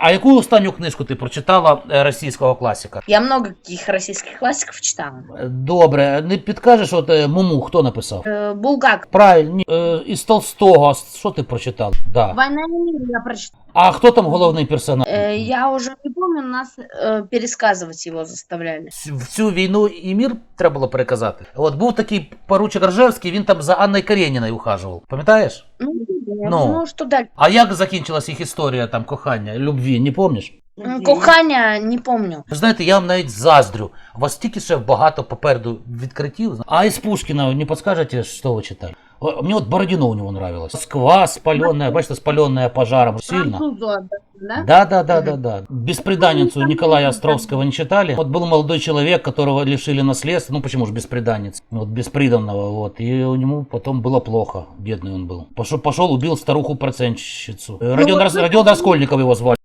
А яку останню книжку ти прочитала е, російського класика? Я много каких российских классиков читала. Е, Добре, не підкажеш, от е, Муму хто написав? Э, Булгак. Правильно, ні, е, із Толстого, що ти прочитав? Да. Война и мир я прочитала. А хто там головний персонаж? Э, я уже не помню, нас э, пересказывать его заставляли. Ц- В цю війну і мір треба було переказати. От був такий поручик Ржевський, він там за Анною Карєніною ухажував. Пам'ятаєш? Ну, я Ну. что да. А як закінчилась їх історія там кохання, любві, не пам'ятаєш? Кохання не помню. Знаєте, я вам навіть заздрю. У вас тільки ще багато попереду відкриттів. А із Пушкіна не підскажете, що ви читали? О, Мені от Бородіно у нього нравилось. Москва спаленная, бачите, спаленная пожаром. Сильно. Французу отдали, да? Да, да, да, да, да. Беспреданницу Николая Островского не читали. Вот был молодой человек, которого лишили наследства. Ну почему же беспреданниц? Вот бесприданного, вот. И у него потом было плохо. Бедный он был. Пошел, пошел убил старуху-процентщицу. Э, Родион, вот Рас- это- Родион Раскольников его звали.